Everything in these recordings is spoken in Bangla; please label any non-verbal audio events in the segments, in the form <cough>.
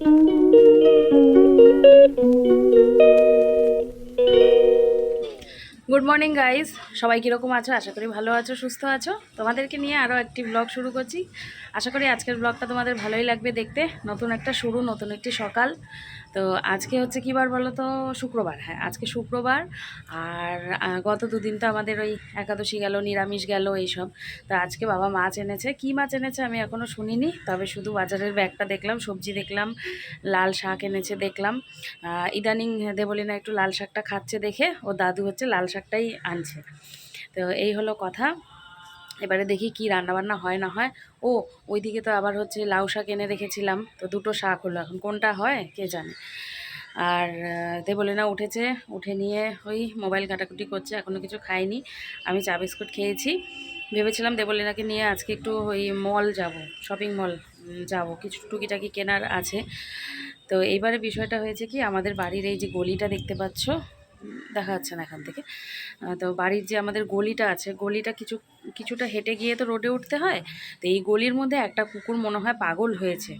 Música গুড মর্নিং গাইস সবাই কীরকম আছো? আশা করি ভালো আছো, সুস্থ আছো। তোমাদেরকে নিয়ে আরও একটি ব্লগ শুরু করছি। আশা করি আজকের ব্লগটা তোমাদের ভালোই লাগবে দেখতে। নতুন একটা শুরু, নতুন একটি সকাল। তো আজকে হচ্ছে কী বার বলো তো? শুক্রবার হ্যাঁ আজকে শুক্রবার। আর গত দুদিন তো আমাদের ওই একাদশী গেল, নিরামিষ গেল, এইসব। তো আজকে বাবা মাছ এনেছে। কী মাছ এনেছে আমি এখনও শুনিনি। তবে শুধু বাজারের ব্যাগটা দেখলাম, সবজি দেখলাম, লাল শাক এনেছে দেখলাম। ইদানিং দেবলিনা একটু লাল শাকটা খাচ্ছে দেখে। ও দাদু হচ্ছে লাল শাকটাই আনছে। তো এই হলো কথা। এবারে দেখি কি রান্নাবান্না হয় না হয়। ও, ওইদিকে তো আবার হচ্ছে লাউ শাক এনে রেখেছিলাম। তো দুটো শাক হলো এখন। কোনটা হয় কে জানে? আর দেবলিনা উঠেছে। উঠে নিয়ে ওই মোবাইল কাটাকুটি করছে। এখনও কিছু খাইনি আমি চা বিস্কুট খেয়েছি। ভেবেছিলাম দেবলিনাকে নিয়ে আজকে একটু ওই মল যাব, শপিং মল যাব। কিছু টুকিটাকি কেনার আছে। তো এইবারে বিষয়টা হয়েছে কি, আমাদের বাড়ির এই যে গলিটা দেখতে পাচ্ছ দেখা যাচ্ছে না এখান থেকে। তো বাড়ির যে আমাদের গলিটা আছে গলিটা কিছু কিছুটা হেঁটে গিয়ে তো রোডে উঠতে হয়, তো এই গলির মধ্যে একটা কুকুর মনে হয় পাগল হয়েছে।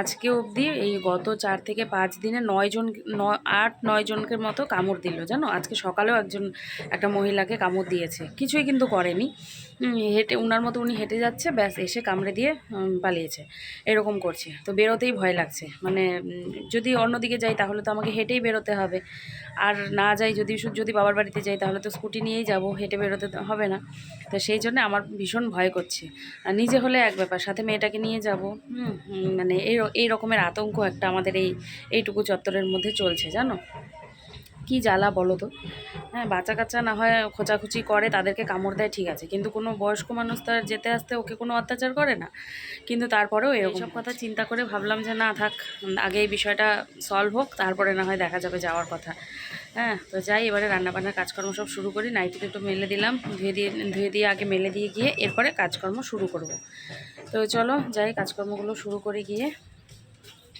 আজকে অবধি এই গত চার থেকে পাঁচ দিনে নয় জন নয় আট, নয় জনকের মতো কামড় দিল, জানো? আজকে সকালেও একজন, একটা মহিলাকে কামড় দিয়েছে। কিছুই কিন্তু করেনি। হেঁটে, উনার মতো উনি হেঁটে যাচ্ছে, ব্যাস, এসে কামড়ে দিয়ে পালিয়েছে। এরকম করছে। তো বেরোতেই ভয় লাগছে। মানে যদি অন্যদিকে যাই তাহলে তো আমাকে হেঁটেই বেরোতে হবে। আর না যাই যদি যদি বাবার বাড়িতে যাই তাহলে তো স্কুটি নিয়েই যাব, হেঁটে বেরোতে হবে না। তো সেই জন্য আমার ভীষণ ভয় করছে। আর নিজে হলে এক ব্যাপার, সাথে মেয়েটাকে নিয়ে যাব। মানে এই এই রকমের আতঙ্ক একটা আমাদের এই, এইটুকু চত্বরের মধ্যে চলছে, জানো? কি জ্বালা বলো তো? হ্যাঁ বাচ্চা কাচ্চা না হয় খোঁচাখুচি করে তাদেরকে কামড় দেয় ঠিক আছে। কিন্তু কোনো বয়স্ক মানুষ তার যেতে আসতে ওকে কোনো অত্যাচার করে না। কিন্তু তারপরেও এরকম কথা চিন্তা করে ভাবলাম যে না থাক আগে এই বিষয়টা সলভ হোক তারপরে না হয় দেখা যাবে যাওয়ার কথা। হ্যাঁ তো যাই এবারে রান্নাবান্নার কাজকর্ম সব শুরু করি। নাইটিতে একটু মেলে দিলাম ধুয়ে দিয়ে ধুয়ে দিয়ে আগে মেলে দিয়ে গিয়ে এরপরে কাজকর্ম শুরু করব। তো চলো যাই কাজকর্মগুলো শুরু করে গিয়ে।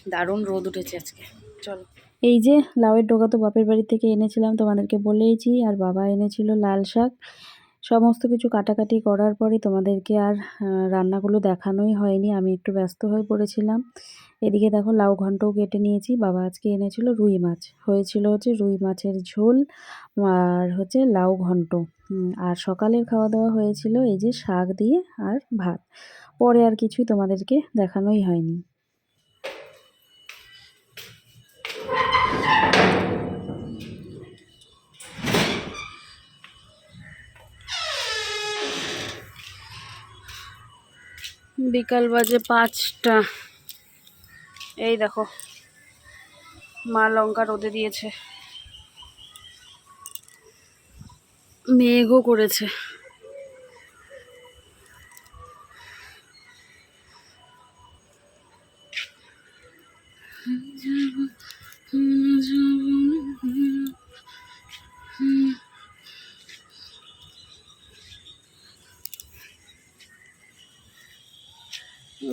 দারুণ রোদ উঠেছে আজকে। চলো। এই যে লাউয়ের ডোকা তো বাপের বাড়ি থেকে এনেছিলাম, তোমাদেরকে বলেইছি, আর বাবা এনেছিল লাল শাক। সমস্ত কিছু কাটাকাটি করার পরে তোমাদেরকে আর রান্নাগুলো দেখানোই হয়নি, আমি একটু ব্যস্ত হয়ে পড়েছিলাম। এদিকে দেখো লাউ ঘন্টও কেটে নিয়েছি, বাবা আজকে এনেছিল রুই মাছ। হয়েছিল হচ্ছে রুই মাছের ঝোল আর হচ্ছে লাউ ঘন্ট। আর সকালের খাওয়া দাওয়া হয়েছিল এই যে শাক দিয়ে আর ভাত। পরে আর কিছুই তোমাদেরকে দেখানোই হয়নি। বিকাল বাজে পাঁচটা। এই দেখো মা লঙ্কা রোদে দিয়েছে। মেঘও করেছে।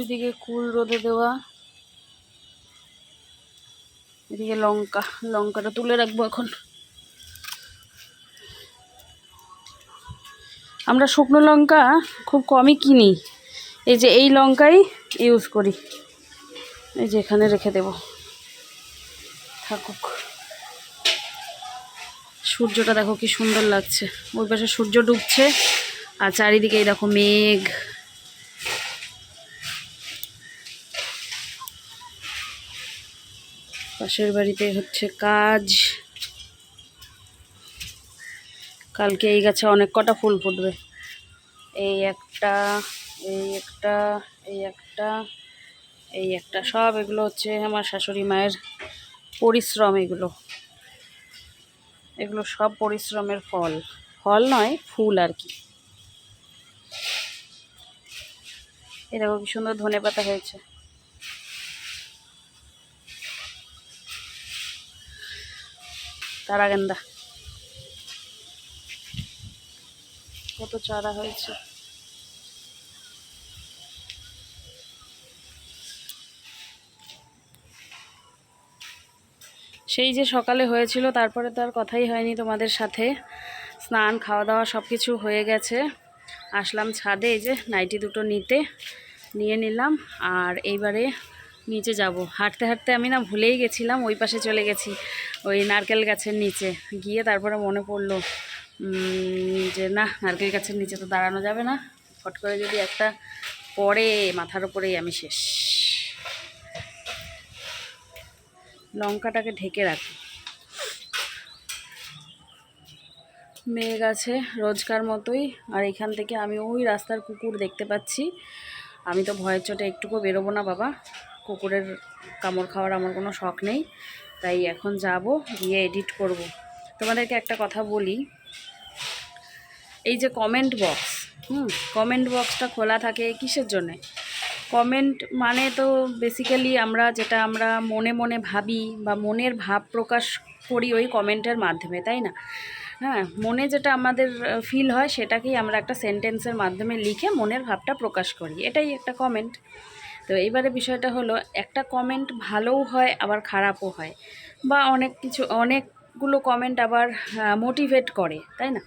এদিকে কুল রোদে দেওয়া। এদিকে লঙ্কা, লঙ্কাটা তুলে রাখব এখন। আমরা শুকনো লঙ্কা খুব কমই কিনি। এই যে এই লঙ্কাই ইউজ করি। এই যে এখানে রেখে দেব। থাকুক। সূর্যটা দেখো কি সুন্দর লাগছে। ওই পাশে সূর্য ডুবছে আর চারিদিকে এই দেখো মেঘ। পাশের বাড়িতে হচ্ছে কাজ। কালকে এই গাছে অনেক কটা ফুল ফুটবে। এই একটা এই একটা এই একটা এই একটা। সব এগুলো হচ্ছে আমার শাশুড়ি মায়ের পরিশ্রম এগুলো। এগুলো সব পরিশ্রমের ফল। ফল নয়, ফুল আর কি। দেখো কি সুন্দর ধনে পাতা হয়েছে। তারাগেন্দা কত চারা হয়েছে? সেই যে সকালে হয়েছিল, তারপরে তো আর কথাই হয়নি তোমাদের সাথে। স্নান খাওয়া দাওয়া সব কিছু হয়ে গেছে। আসলাম ছাদে, এই যে নাইটি দুটো নিতে, নিয়ে নিলাম। আর এইবারে নিচে যাব। হাঁটতে হাঁটতে আমি না ভুলেই গেছিলাম, ওই পাশে চলে গেছি। ওই নারকেল গাছের নিচে। গিয়ে তারপরে মনে পড়ল যে না, নারকেল গাছের নিচে তো দাঁড়ানো যাবে না। ফট করে যদি একটা পড়ে মাথার উপরেই আমি শেষ। লঙ্কাটাকে ঢেকে রাখি। মেঘ আছে রোজকার মতোই, আর এখান থেকে আমি ওই রাস্তার কুকুর দেখতে পাচ্ছি। আমি তো ভয়ের চোটে একটুকু বেরোবো না বাবা, কুকুরের কামড় খাওয়ার আমার কোনো শখ নেই। তাই এখন যাব গিয়ে এডিট করব। তোমাদেরকে একটা কথা বলি। এই যে কমেন্ট বক্স হুম কমেন্ট বক্সটা খোলা থাকে কিসের জন্যে? কমেন্ট মানে তো বেসিক্যালি আমরা যেটা আমরা মনে মনে ভাবি বা মনের ভাব প্রকাশ করি ওই কমেন্টের মাধ্যমে, তাই না? হ্যাঁ মনে যেটা আমাদের ফিল হয় সেটাকেই আমরা একটা সেন্টেন্সের মাধ্যমে লিখে মনের ভাবটা প্রকাশ করি। এটাই একটা কমেন্ট তো এইবারে বিষয়টা হলো, একটা কমেন্ট ভালোও হয়, আবার খারাপও হয়। বা অনেক কিছু, অনেকগুলো কমেন্ট আবার মোটিভেট করে, তাই না?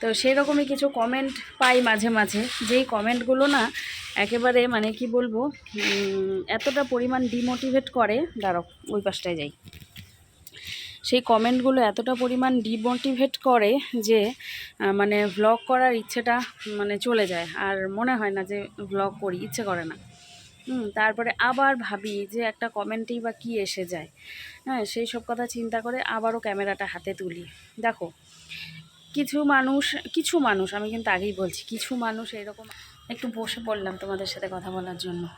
তো সেই রকমই কিছু কমেন্ট পাই মাঝে মাঝে। যেই কমেন্টগুলো না, একেবারে মানে কি বলব এতটা পরিমাণ ডিমোটিভেট করে, দাঁড়াও, ওই পাশটায় যাই। সেই কমেন্টগুলো এতটা পরিমাণ ডিমোটিভেট করে যে মানে ভ্লগ করার ইচ্ছেটা মানে চলে যায়। আর মনে হয় না যে ভ্লগ করি, ইচ্ছে করে না। হুম, তারপরে আবার ভাবি যে একটা কমেন্টেই বা কী এসে যায়। হ্যাঁ সেই সব কথা চিন্তা করে আবারও ক্যামেরাটা হাতে তুলি। দেখো, কিছু মানুষ কিছু মানুষ, আমি কিন্তু আগেই বলছি, কিছু মানুষ এরকম একটু বসে পড়লাম তোমাদের সাথে কথা বলার জন্য।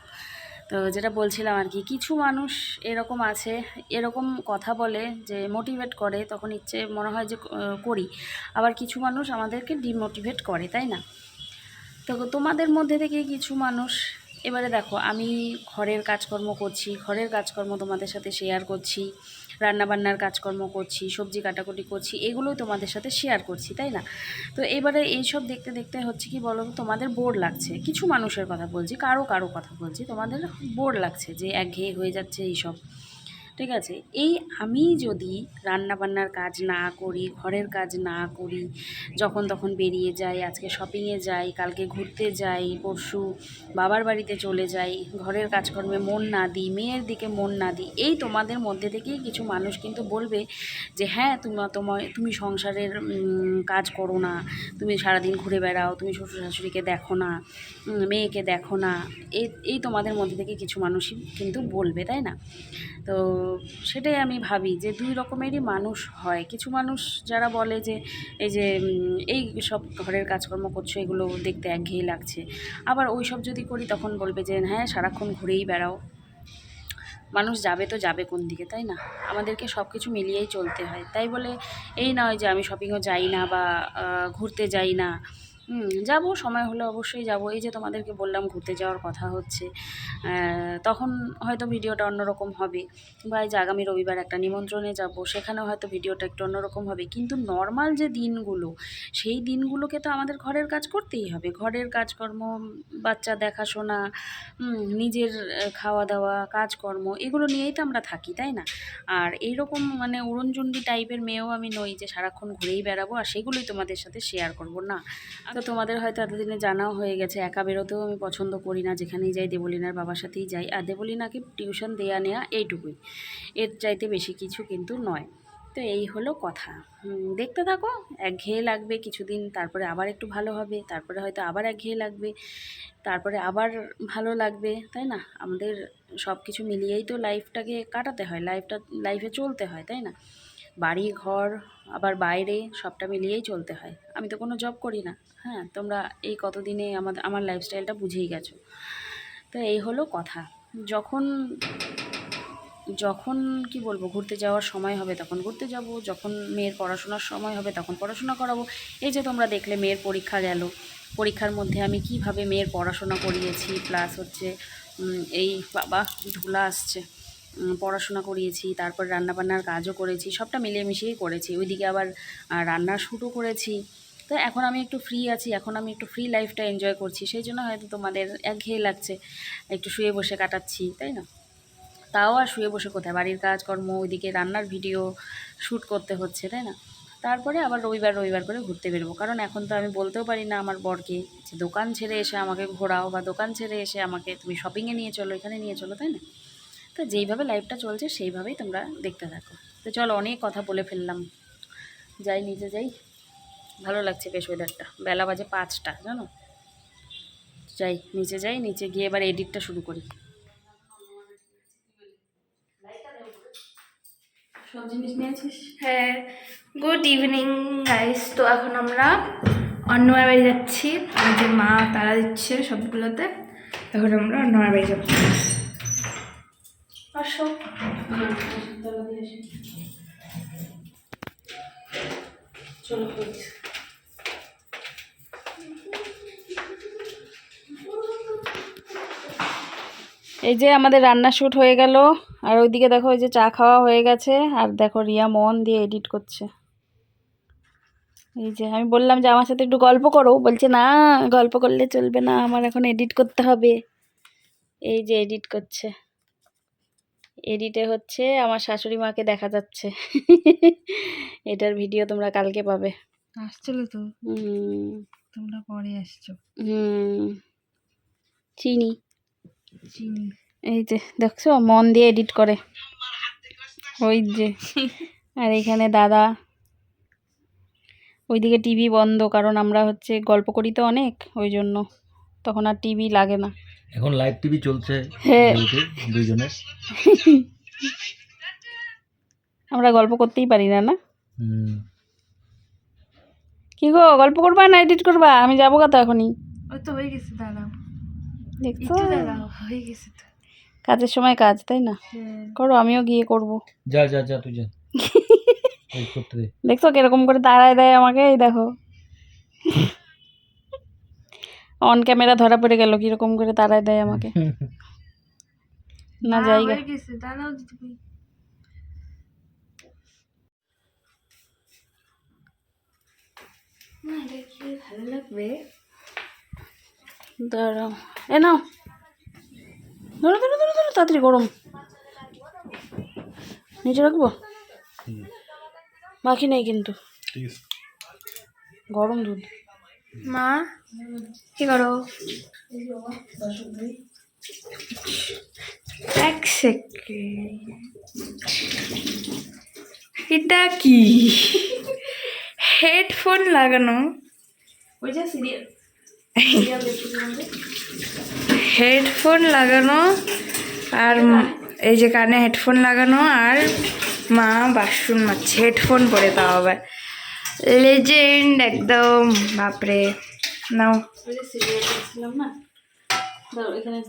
তো যেটা বলছিলাম আর কি, কিছু মানুষ এরকম আছে, এরকম কথা বলে যে মোটিভেট করে, তখন ইচ্ছে মনে হয় যে করি। আবার কিছু মানুষ আমাদেরকে ডিমোটিভেট করে, তাই না? তো তোমাদের মধ্যে থেকে কিছু মানুষ এবারে দেখো, আমি ঘরের কাজকর্ম করছি, ঘরের কাজকর্ম তোমাদের সাথে শেয়ার করছি, রান্নাবান্নার কাজকর্ম করছি, সবজি কাটাকুটি করছি, এগুলোই তোমাদের সাথে শেয়ার করছি, তাই না? তো এবারে এইসব দেখতে দেখতে হচ্ছে কি বলো তোমাদের বোর লাগছে। কিছু মানুষের কথা বলছি, কারও কারও কথা বলছি, তোমাদের বোর লাগছে যে একঘেয়ে হয়ে যাচ্ছে এইসব। ঠিক আছে? এই আমি যদি রান্নাবান্নার কাজ না করি, ঘরের কাজ না করি, যখন তখন বেরিয়ে যাই, আজকে শপিংয়ে যাই, কালকে ঘুরতে যাই, পরশু বাবার বাড়িতে চলে যাই, ঘরের কাজকর্মে মন না দিই, মেয়ের দিকে মন না দিই, এই তোমাদের মধ্যে থেকেই কিছু মানুষ কিন্তু বলবে যে হ্যাঁ তুমি তোমার তুমি সংসারের কাজ করো না, তুমি সারাদিন ঘুরে বেড়াও, তুমি শ্বশুর শাশুড়িকে দেখো না মেয়েকে দেখো না। এই এই তোমাদের মধ্যে থেকে কিছু মানুষই কিন্তু বলবে, তাই না? তো সেটাই আমি ভাবি যে দুই রকমেরই মানুষ হয়। কিছু মানুষ যারা বলে যে, এই যে এই সব ঘরের কাজকর্ম করছ, এগুলো দেখতে একঘেয়ে লাগছে। আবার ওই সব যদি করি, তখন বলবে যে হ্যাঁ সারাক্ষণ ঘুরেই বেড়াও। মানুষ যাবে তো যাবে কোন দিকে, তাই না? আমাদেরকে সব কিছু মিলিয়েই চলতে হয়। তাই বলে এই নয় যে, আমি শপিংও যাই না বা ঘুরতে যাই না। যাব, সময় হলে অবশ্যই যাব। এই যে তোমাদেরকে বললাম ঘুরতে যাওয়ার কথা হচ্ছে তখন হয়তো ভিডিওটা অন্যরকম হবে। বা এই যে আগামী রবিবার একটা নিমন্ত্রণে যাব, সেখানেও হয়তো ভিডিওটা একটু অন্যরকম হবে। কিন্তু নর্মাল যে দিনগুলো, সেই দিনগুলোকে তো আমাদের ঘরের কাজ করতেই হবে। ঘরের কাজকর্ম, বাচ্চা দেখাশোনা নিজের খাওয়া দাওয়া কাজকর্ম, এগুলো নিয়েই তো আমরা থাকি, তাই না? আর এইরকম মানে উড়নচণ্ডী টাইপের মেয়েও আমি নই যে সারাক্ষণ ঘুরেই বেড়াবো, আর সেগুলোই তোমাদের সাথে শেয়ার করব, না? তো তোমাদের হয়তো এতদিনে জানাও হয়ে গেছে, একা বেরোতেও আমি পছন্দ করি না, যেখানেই যাই দেবলিনার বাবার সাথেই যাই। আর দেবলিনাকে টিউশন দেয়া নেওয়া এইটুকুই। এর চাইতে বেশি কিছু কিন্তু নয়। তো এই হলো কথা। দেখতে থাকো, একঘেয়ে লাগবে কিছুদিন, তারপরে আবার একটু ভালো হবে, তারপরে হয়তো আবার একঘেয়ে লাগবে, তারপরে আবার ভালো লাগবে, তাই না? আমাদের সব কিছু মিলিয়েই তো লাইফটাকে কাটাতে হয় লাইফটা লাইফে চলতে হয়, তাই না? বাড়ি, ঘর, আবার বাইরে সবটা মিলিয়েই চলতে হয়। আমি তো কোনো জব করি না। হ্যাঁ তোমরা এই কতদিনে আমাদের আমার লাইফস্টাইলটা বুঝেই গেছো। তো এই হলো কথা। যখন যখন কি বলব, ঘুরতে যাওয়ার সময় হবে তখন ঘুরতে যাব, যখন মেয়ের পড়াশোনার সময় হবে তখন পড়াশোনা করাবো। এই যে তোমরা দেখলে মেয়ের পরীক্ষা গেল। পরীক্ষার মধ্যে আমি কীভাবে মেয়ের পড়াশোনা করিয়েছি প্লাস হচ্ছে এই বাবা ধুলা আসছে। পড়াশোনা করিয়েছি, তারপর রান্নাবান্নার কাজও করেছি, সবটা মিলিয়ে মিশিয়েই করেছি। ওইদিকে আবার রান্নার শ্যুটও করেছি। তো এখন আমি একটু ফ্রি আছি, এখন আমি একটু ফ্রি লাইফটা এনজয় করছি, সেই জন্য হয়তো তোমাদের একঘেয়ে লাগছে, একটু শুয়ে বসে কাটাচ্ছি, তাই না? তাও আর শুয়ে বসে কোথায়? বাড়ির কাজকর্ম, ওইদিকে রান্নার ভিডিও শ্যুট করতে হচ্ছে, তাই না? তারপরে আবার রবিবার রবিবার করে ঘুরতে বেরোবো, কারণ এখন তো আমি বলতেও পারি না আমার বরকে যে দোকান ছেড়ে এসে আমাকে ঘোরাও বা দোকান ছেড়ে এসে আমাকে তুমি শপিংয়ে নিয়ে চলো, এখানে নিয়ে চলো, তাই না? তো যেইভাবে লাইভটা চলছে, সেইভাবেই তোমরা দেখতে থাকো। তো চলো, অনেক কথা বলে ফেললাম। যাই, নিচে যাই। ভালো লাগছে বেশ ওয়েদারটা বেলা বাজে পাঁচটা, জানো? যাই, নিচে যাই, নিচে গিয়ে এবার এডিটটা শুরু করি। হ্যাঁ। গুড ইভিনিং গাইস তো এখন আমরা অন্যমার বাড়ি যাচ্ছি। যে মা, তারা দিচ্ছে সবগুলোতে। এখন আমরা অন্যমার বাড়ি যাব। আসো। চলো এই যে আমাদের রান্না শ্যুট হয়ে গেল, আর ওইদিকে দেখো ওই যে চা খাওয়া হয়ে গেছে, আর দেখো রিয়া মন দিয়ে এডিট করছে। এই যে, আমি বললাম যে আমার সাথে একটু গল্প করো বলছে, না, গল্প করলে চলবে না, আমার এখন এডিট করতে হবে। এই যে এডিট করছে। এডিটে হচ্ছে আমার শাশুড়ি মাকে দেখা যাচ্ছে। এটার ভিডিও তোমরা কালকে পাবে। আসছিল তো। তোমরা পরে আসছো। হুম। চিনি। চিনি। এই যে দেখছ? মন দিয়ে এডিট করে। ওই যে। <laughs> আর এখানে দাদা। ওইদিকে টিভি বন্ধ কারণ আমরা হচ্ছে গল্প করি তো অনেক ওই জন্য। তখন আর টিভি লাগে না। এখন লাইভ টিভি চলছে হ্যাঁ। দুইজনের। আমরা গল্প করতেই পারি না না। কি গো গল্প করবা না এডিট করবা? আমি যাব কত এখনই। ওই তো হয়ে গেছে দাঁড়াও। দেখছ? হয়ে গেছে তো। কাজের সময় কাজ তাই না? হ্যাঁ। করো আমিও গিয়ে করব। যা যা যা তুই যা। <laughs> দেখছ কীরকম করে তাড়ায় দেয় আমাকে এই দেখো। অন ক্যামেরা ধরা পড়ে গেল কীরকম করে তাড়ায় দেয় আমাকে। না ভালো লাগবে? দাঁড়াও। এ নাও। ধরো ধরো ধরো ধরো তাড়াতাড়ি গরম। নিচে রাখব? বাকি নেই কিন্তু। গরম দুধ। মা কি করো? এক সেকেন্ড এটা কি? হেডফোন লাগানো। হেডফোন লাগানো আর এই যে কানে হেডফোন লাগানো আর মা বাসন মারছে হেডফোন পরে তাও আবার। লেজেন্ড একদম, বাপরে, নাও। না এখানে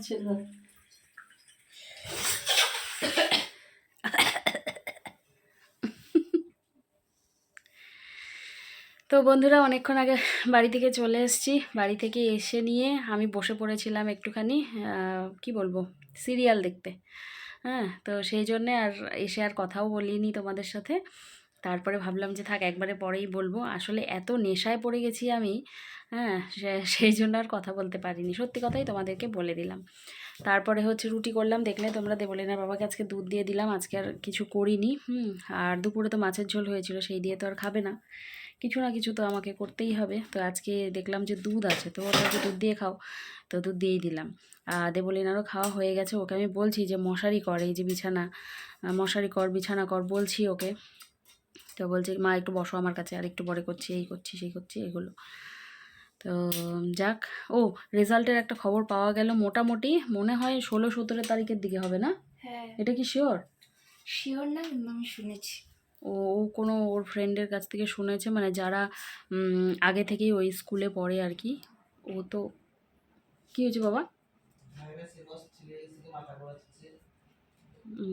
তো বন্ধুরা, অনেকক্ষণ আগে বাড়ি থেকে চলে এসেছি। বাড়ি থেকে এসে নিয়ে আমি বসে পড়েছিলাম একটুখানি কি বলব, সিরিয়াল দেখতে। হ্যাঁ তো সেই জন্যে আর এসে আর কথাও বলিনি তোমাদের সাথে। তারপরে ভাবলাম যে থাক একবারে পরেই বলব। আসলে এত নেশায় পড়ে গেছি আমি হ্যাঁ সেই জন্য আর কথা বলতে পারিনি। সত্যি কথাই তোমাদেরকে বলে দিলাম। তারপরে হচ্ছে রুটি করলাম, দেখলে তোমরা দেবলিনার বাবাকে আজকে দুধ দিয়ে দিলাম, আজকে আর কিছু করিনি, হুম, আর দুপুরে তো মাছের ঝোল হয়েছিল, সেই দিয়ে তো আর খাবে না। কিছু না কিছু তো আমাকে করতেই হবে। তো আজকে দেখলাম যে দুধ আছে, তো ওটা যে দুধ দিয়ে খাও। তো দুধ দিয়েই দিলাম। আর দেবলিনারও খাওয়া হয়ে গেছে, ওকে আমি বলছি যে মশারি কর, এই যে বিছানা মশারি কর, বিছানা কর, বলছি ওকে। তো বলছে মা একটু বসো আমার কাছে আর একটু পরে করছি এই করছি সেই করছি এগুলো তো যাক ও রেজাল্টের একটা খবর পাওয়া গেল মোটামুটি মনে হয় ষোলো সতেরো তারিখের দিকে হবে না? হ্যাঁ। এটা কি শিওর শিওর না আমি শুনেছি। ও ও কোনো ওর ফ্রেন্ডের কাছ থেকে শুনেছে মানে যারা আগে থেকেই ওই স্কুলে পড়ে আর কি ও তো কী হয়েছে বাবা?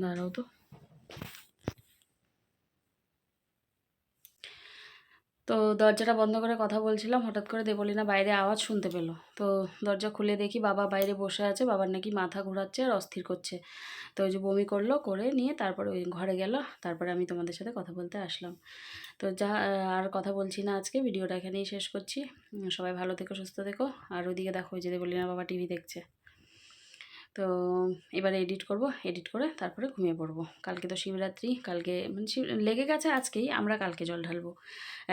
দাঁড়াও তো। তো দরজাটা বন্ধ করে কথা বলছিলাম, হঠাৎ করে দেবলিনা বাইরে আওয়াজ শুনতে পেল। তো দরজা খুলে দেখি বাবা বাইরে বসে আছে, বাবার নাকি মাথা ঘোরাচ্ছে আর অস্থির করছে। তো ওই যে বমি করল, করে নিয়ে তারপরে ওই ঘরে গেল, তারপরে আমি তোমাদের সাথে কথা বলতে আসলাম। তো যা, আর কথা বলছি না আজকে, ভিডিওটা এখানেই শেষ করছি। সবাই ভালো থেকো, সুস্থ থেকো। আর ওইদিকে দেখো ওই যে দেবলিনা বাবা টিভি দেখছে। তো এবারে এডিট করব এডিট করে তারপরে ঘুমিয়ে পড়ব। কালকে তো শিবরাত্রি, কালকে মানে শিব, লেগে গেছে আজকেই, আমরা কালকে জল ঢালবো।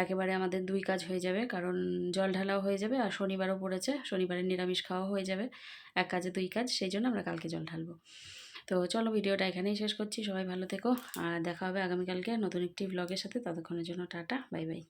একেবারে আমাদের দুই কাজ হয়ে যাবে, কারণ জল ঢালাও হয়ে যাবে আর শনিবারও পড়েছে শনিবারে নিরামিষ খাওয়া হয়ে যাবে। এক কাজে দুই কাজ, সেই জন্য আমরা কালকে জল ঢালবো। তো চলো ভিডিওটা এখানেই শেষ করছি, সবাই ভালো থেকো, আর দেখা হবে আগামীকালকে নতুন একটি ব্লগের সাথে, ততক্ষণের জন্য টাটা, বাই বাই।